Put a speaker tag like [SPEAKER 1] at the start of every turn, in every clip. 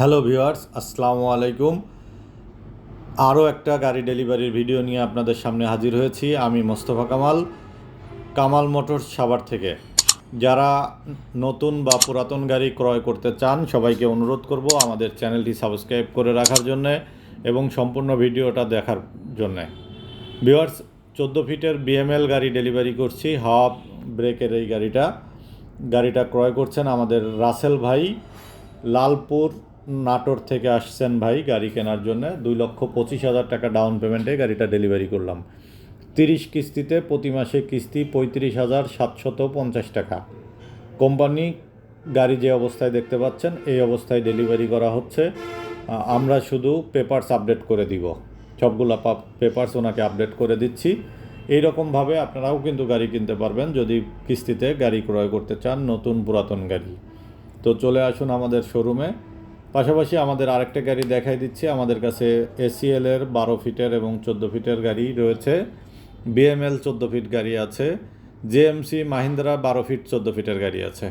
[SPEAKER 1] Hello viewers আসসালামু আলাইকুম আরও একটা গাড়ি ডেলিভারির ভিডিও নিয়ে আপনাদের সামনে হাজির হয়েছি আমি মোস্তফা কামাল কামাল মোটরস সাভার থেকে। যারা নতুন বা পুরাতন গাড়ি ক্রয় করতে চান, সবাইকে অনুরোধ করব আমাদের চ্যানেলটি সাবস্ক্রাইব করে রাখার জন্যে এবং সম্পূর্ণ ভিডিওটা দেখার জন্যে। ভিউয়ার্স, চোদ্দ ফিটের বিএমএল গাড়ি ডেলিভারি করছি হাওয়া ব্রেকের এই গাড়িটা। গাড়িটা ক্রয় করছেন আমাদের রাসেল ভাই, লালপুর নাটোর থেকে আসছেন ভাই গাড়ি কেনার জন্য। দুই লক্ষ পঁচিশ হাজার টাকা ডাউন পেমেন্টে গাড়িটা ডেলিভারি করলাম। তিরিশ কিস্তিতে প্রতি মাসে কিস্তি পঁয়ত্রিশ হাজার সাতশত পঞ্চাশ টাকা। কোম্পানি গাড়ি যে অবস্থায় দেখতে পাচ্ছেন, এই অবস্থায় ডেলিভারি করা হচ্ছে। আমরা শুধু পেপারস আপডেট করে দিব। সবগুলা পেপারস ওনাকে আপডেট করে দিচ্ছি। এই রকমভাবে আপনারাও কিন্তু গাড়ি কিনতে পারবেন যদি কিস্তিতে গাড়ি ক্রয় করতে চান নতুন পুরাতন গাড়ি। তো চলে আসুন আমাদের শোরুমে পাশাপাশি আমাদের আরেকটা গাড়ি দেখাই দিচ্ছি। আমাদের কাছে এসিএল এর বারো ফিটের এবং চোদ্দ ফিটের গাড়ি রয়েছে। বিএমএল চোদ্দ ফিট গাড়ি আছে। জেএমসি মাহিন্দ্রা বারো ফিট চোদ্দ ফিটের গাড়ি আছে।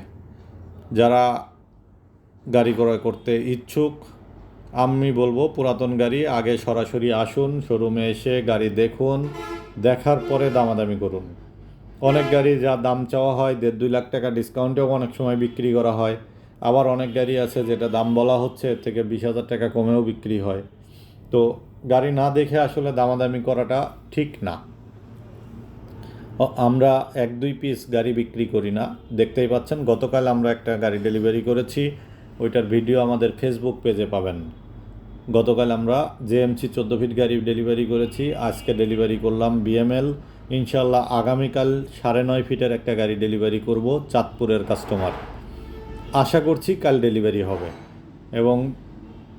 [SPEAKER 1] যারা গাড়ি ক্রয় করতে ইচ্ছুক, আমি বলব পুরাতন গাড়ি, আগে সরাসরি আসুন, শোরুমে এসে গাড়ি দেখুন, দেখার পরে দামাদামি করুন। অনেক গাড়ি যা দাম চাওয়া হয়, দেড় দুই লাখ টাকা ডিসকাউন্টেও অনেক সময় বিক্রি করা হয়। আবার অনেক গাড়ি আছে যেটা দাম বলা হচ্ছে, এর থেকে বিশ হাজার টাকা কমেও বিক্রি হয়। তো গাড়ি না দেখে আসলে দামাদামি করাটা ঠিক না। আমরা এক দুই পিস গাড়ি বিক্রি করি না। দেখতেই পাচ্ছেন, গতকাল আমরা একটা গাড়ি ডেলিভারি করেছি। ওইটার ভিডিও আমাদের ফেসবুক পেজে পাবেন। গতকাল আমরা জেএমসি চোদ্দ ফিট গাড়ি ডেলিভারি করেছি। আজকে ডেলিভারি করলাম বিএমএল ইনশাল্লাহ আগামীকাল সাড়ে নয় ফিটের একটা গাড়ি ডেলিভারি করব চাঁদপুরের কাস্টমার। আশা করছি কাল ডেলিভারি হবে। এবং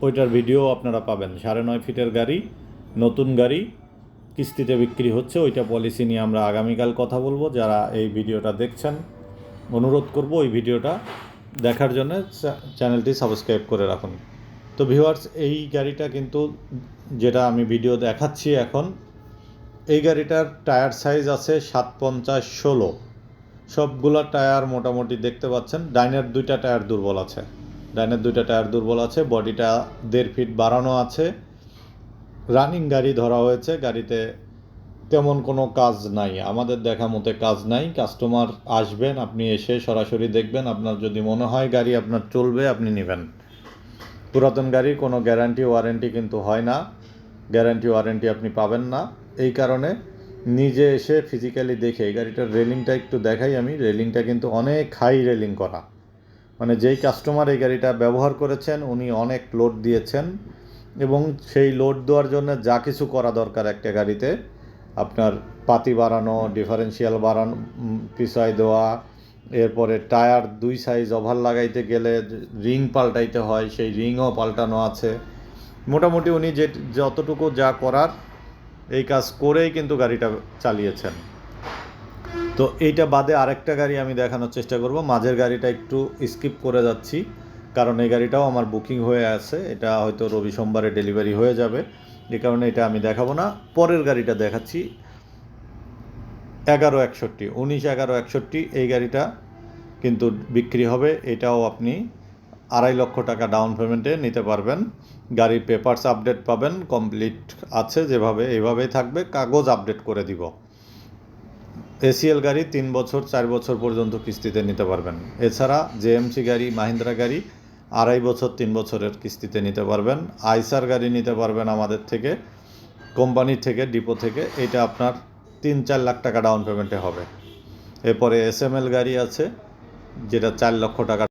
[SPEAKER 1] ওইটার ভিডিও আপনারা পাবেন। সাড়ে নয় ফিটের গাড়ি, নতুন গাড়ি, কিস্তিতে বিক্রি হচ্ছে। ওইটা পলিসি নিয়ে আমরা আগামীকাল কথা বলব। যারা এই ভিডিওটা দেখছেন, অনুরোধ করব ওই ভিডিওটা দেখার জন্য চ্যানেলটি সাবস্ক্রাইব করে রাখুন। তো ভিউয়ার্স, এই গাড়িটা কিন্তু যেটা আমি ভিডিও দেখাচ্ছি এখন, এই গাড়িটার টায়ার সাইজ আছে সাত পঞ্চাশ ষোলো। সবগুলা টায়ার মোটামুটি দেখতে পাচ্ছেন। ডাইনের দুইটা টায়ার দুর্বল আছে। ডাইনের দুইটা টায়ার দুর্বল আছে, বডিটা দেড় ফিট বাড়ানো আছে। রানিং গাড়ি ধরা হয়েছে, গাড়িতে তেমন কোনো কাজ নাই। আমাদের দেখা মতে কাজ নাই। কাস্টমার আসবেন, আপনি এসে সরাসরি দেখবেন। আপনার যদি মনে হয় গাড়ি আপনার চলবে, আপনি নেবেন। পুরাতন গাড়ির কোনো গ্যারান্টি, ওয়ারেন্টি কিন্তু হয় না। গ্যারান্টি, ওয়ারেন্টি আপনি পাবেন না। এই কারণে নিজে এসে ফিজিক্যালি দেখে, এই গাড়িটার রেলিংটা একটু দেখাই আমি। রেলিংটা কিন্তু অনেক হাই রেলিং করা। মানে যেই কাস্টমার এই গাড়িটা ব্যবহার করেছেন, উনি অনেক লোড দিয়েছেন। এবং সেই লোড দেওয়ার জন্য যা কিছু করা দরকার একটা গাড়িতে, আপনার পাতি বাড়ানো ডিফারেন্সিয়াল বাড়ানো পিছায় দেওয়া, এরপরে টায়ার দুই সাইজ ওভার লাগাইতে গেলে রিং পাল্টাইতে হয়, সেই রিংও পাল্টানো আছে। মোটামুটি উনি যে, যতটুকু যা করার এই কাজ করেই কিন্তু গাড়িটা চালিয়েছেন। তো এইটা বাদে আরেকটা গাড়ি আমি দেখানোর চেষ্টা করব। মাঝের গাড়িটা একটু স্কিপ করে যাচ্ছি, কারণ এই গাড়িটাও আমার বুকিং হয়ে আছে। এটা হয়তো রবি সোমবারে ডেলিভারি হয়ে যাবে। এই কারণে এটা আমি দেখাবো না। পরের গাড়িটা দেখাচ্ছি। এগারো একষট্টি, উনিশ এগারো একষট্টি, এই গাড়িটা কিন্তু বিক্রি হবে। এটাও আপনি আড়াই লক্ষ টাকা ডাউন পেমেন্টে নিতে পারবেন। গাড়ির পেপারস আপডেট পাবেন কমপ্লিট আছে যেভাবে, এইভাবেই থাকবে, কাগজ আপডেট করে দিব। এসিএল গাড়ি তিন বছর, চার বছর পর্যন্ত কিস্তিতে নিতে পারবেন। এছাড়া জেএমসি গাড়ি, মাহিন্দ্রা গাড়ি, আড়াই বছর, তিন বছরের কিস্তিতে নিতে পারবেন। আইসার গাড়ি নিতে পারবেন আমাদের থেকে কোম্পানি থেকে, ডিপো থেকে। এটা আপনার তিন, চার লাখ টাকা ডাউন পেমেন্টে হবে। এরপরে এস গাড়ি আছে, যেটা চার লক্ষ টাকা